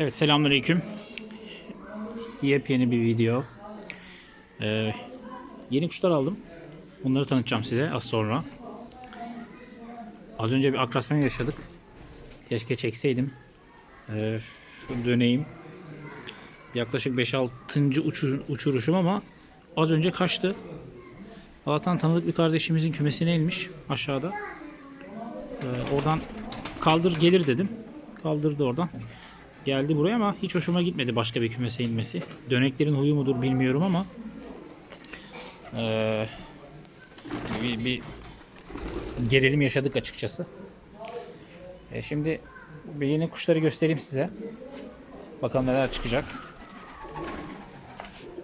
Evet selamünaleyküm. Yepyeni bir video. Ee, yeni kuşlar aldım. Bunları tanıtacağım size az sonra. Az önce bir akrasyon yaşadık. Keşke çekseydim. Ee, şu döneyim. Yaklaşık 5-6. Uçur, uçuruşum ama az önce kaçtı. Allah'tan tanıdık bir kardeşimizin kümesine inmiş aşağıda. Ee, oradan kaldır gelir dedim. Kaldırdı oradan. Geldi buraya ama hiç hoşuma gitmedi başka bir kümese inmesi. Döneklerin huyu mudur bilmiyorum ama ee, bir, bir gerilim yaşadık açıkçası. E şimdi yeni kuşları göstereyim size. Bakalım neler çıkacak.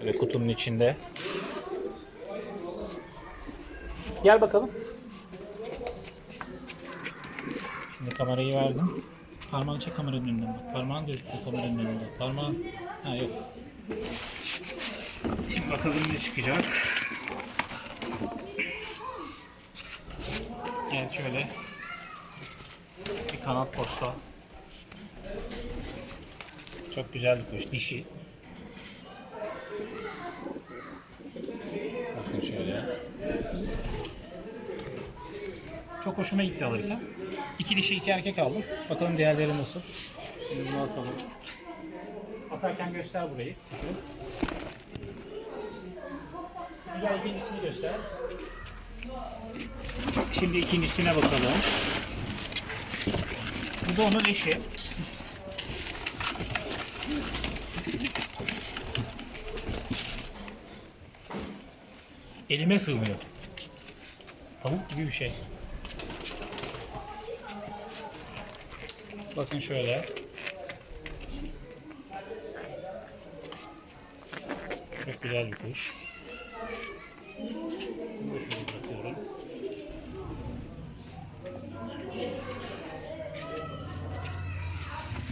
Böyle kutunun içinde. Gel bakalım. Şimdi kamerayı verdim. Parmağını çek kameranın önünden bak. Parmağın gözüküyor kameranın önünde. Parmağın... Ha yok. Şimdi bakalım ne çıkacak. Evet şöyle. Bir kanat posta. Çok güzel bir kuş. Dişi. Bakın şöyle. Çok hoşuma gitti alırken. İki dişi iki erkek aldım. Bakalım diğerleri nasıl. Bunu atalım. Atarken göster burayı. Şimdi gel ikincisini göster. Şimdi ikincisine bakalım. Bu da onun eşi. Elime sığmıyor. Tavuk gibi bir şey. Bakın şöyle. Çok güzel bir kuş.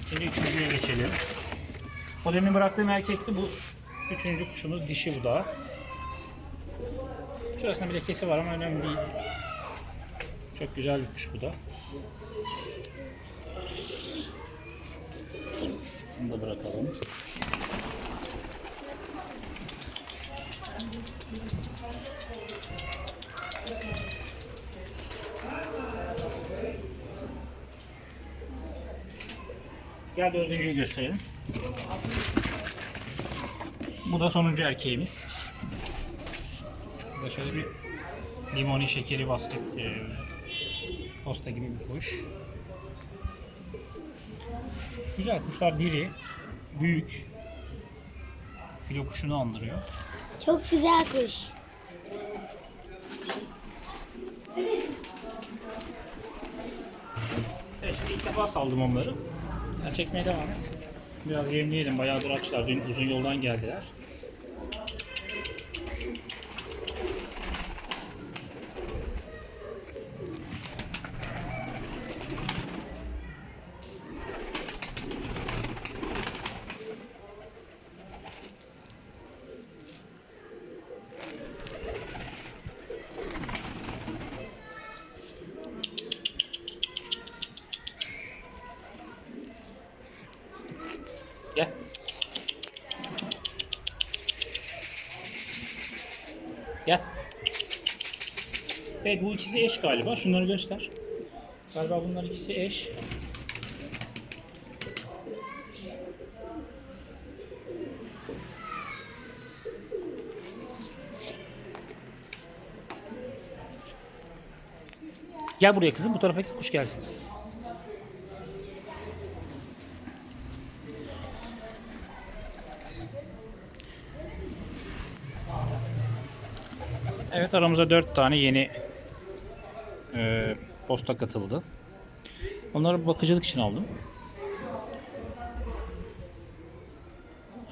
Şimdi üçüncüye geçelim. O demin bıraktığım erkekti bu. Üçüncü kuşumuz dişi bu da. Şurasında bir lekesi var ama önemli değil. Çok güzel bir kuş bu da. Bunu da bırakalım. Gel dördüncüyü gösterelim. Bu da sonuncu erkeğimiz. Bu da şöyle bir limoni şekeri basket e, posta gibi bir kuş. Güzel kuşlar diri, büyük. Filo kuşunu andırıyor. Çok güzel kuş. Evet, şimdi ilk defa saldım onları. Sen çekmeye devam et. Biraz yemleyelim. Bayağıdır açlar. Dün uzun yoldan geldiler. Gel. Evet bu ikisi eş galiba. Şunları göster. Galiba bunlar ikisi eş. Gel buraya kızım. Bu tarafa kuş gelsin. Aramıza 4 tane yeni e, posta katıldı. Onları bakıcılık için aldım.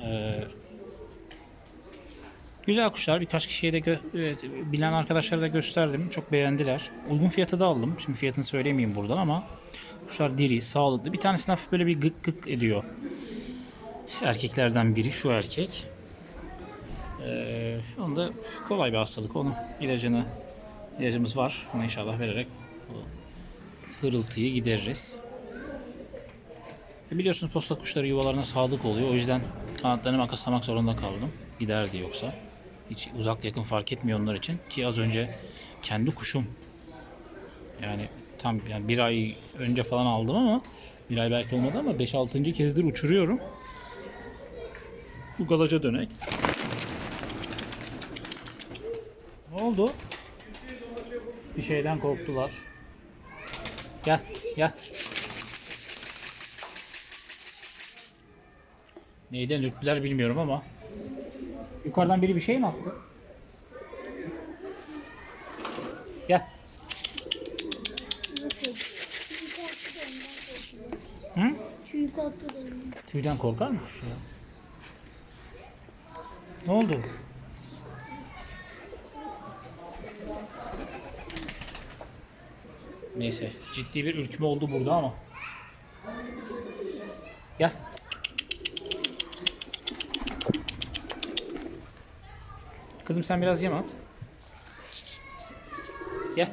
E, güzel kuşlar. Birkaç kişiye de evet, bilen arkadaşlara da gösterdim. Çok beğendiler. Uygun fiyatı da aldım. Şimdi fiyatını söylemeyeyim buradan ama kuşlar diri, sağlıklı. Bir tanesini hafif böyle bir gık gık ediyor. Erkeklerden biri şu erkek. Ee, onda kolay bir hastalık. Onun ilacını ilacımız var. Onu inşallah vererek o hırıltıyı gideririz. E biliyorsunuz posta kuşları yuvalarına sadık oluyor. O yüzden kanatlarını makaslamak zorunda kaldım. Giderdi yoksa. Hiç uzak yakın fark etmiyor onlar için. Ki az önce kendi kuşum yani tam yani bir ay önce falan aldım ama bir ay belki olmadı ama 5-6. kezdir uçuruyorum. Bu galaca dönek. Ne oldu? Bir şeyden korktular. Gel, gel. Neyden ürktüler bilmiyorum ama. Yukarıdan biri bir şey mi attı? Gel. Hı? Tüy. Tüyden korkar mı kuş ya? Ne oldu? Neyse ciddi bir ürkme oldu burada ama. Gel. Kızım sen biraz yem at. Gel.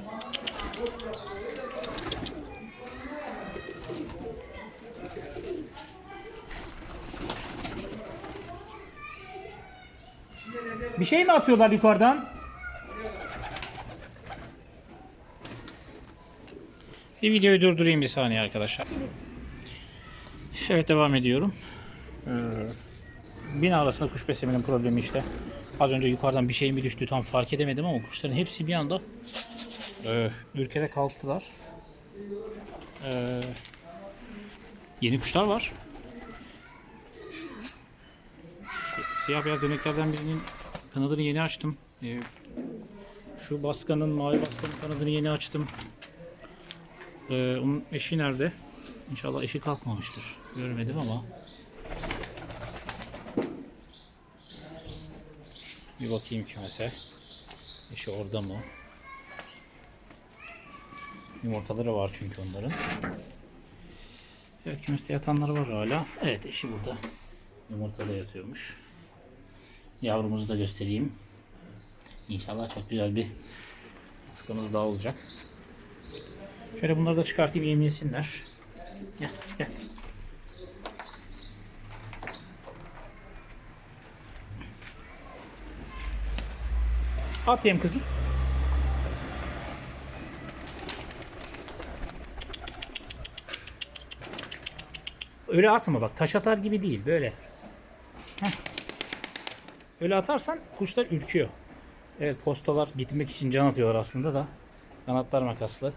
Bir şey mi atıyorlar yukarıdan? Bir videoyu durdurayım bir saniye arkadaşlar. Evet devam ediyorum. Ee, bina arasında kuş beslemenin problemi işte. Az önce yukarıdan bir şey mi düştü tam fark edemedim ama kuşların hepsi bir anda e, ürkere kalktılar. Ee, yeni kuşlar var. Şu siyah beyaz döneklerden birinin kanadını yeni açtım. Ee, şu baskanın, mavi baskanın kanadını yeni açtım. Ee, onun eşi nerede? İnşallah eşi kalkmamıştır. Görmedim ama. Bir bakayım kümese. Eşi orada mı? Yumurtaları var çünkü onların. Evet kümeste yatanları var hala. Evet eşi burada. Yumurtada yatıyormuş. Yavrumuzu da göstereyim. İnşallah çok güzel bir maskamız daha olacak. Şöyle bunları da çıkartayım yemlesinler. Gel gel. At yem kızım. Öyle atma bak taş atar gibi değil böyle. Heh. Öyle atarsan kuşlar ürküyor. Evet postalar gitmek için can atıyorlar aslında da. Kanatlar makaslı.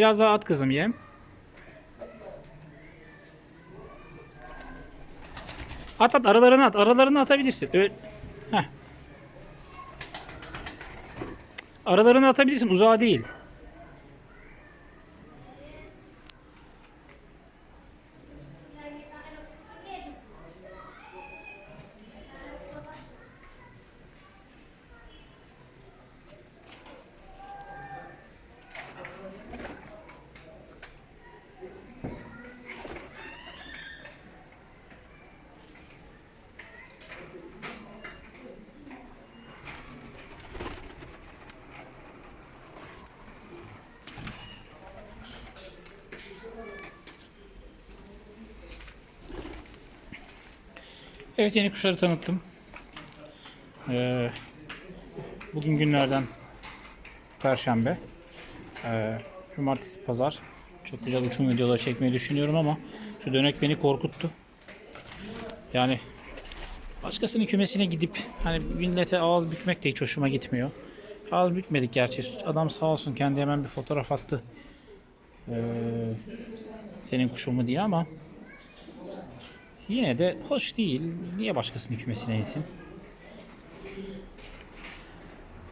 Biraz daha at kızım yem. At at aralarına at. Aralarına atabilirsin. Öyle... Heh. Aralarına atabilirsin. Uzağa değil. Evet yeni kuşları tanıttım. Ee, bugün günlerden Perşembe. Ee, Cumartesi Pazar. Çok güzel uçum videoları çekmeyi düşünüyorum ama şu dönek beni korkuttu. Yani başkasının kümesine gidip hani millete ağız bükmek de hiç hoşuma gitmiyor. Ağız bükmedik gerçi. Adam sağ olsun kendi hemen bir fotoğraf attı. Ee, senin kuşun mu diye ama Yine de hoş değil. Niye başkasının kümesine insin?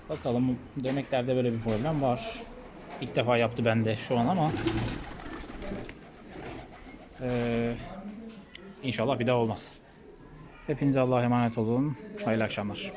Bakalım döneklerde böyle bir problem var. İlk defa yaptı bende şu an ama ee, İnşallah bir daha olmaz. Hepinize Allah'a emanet olun. Hayırlı akşamlar.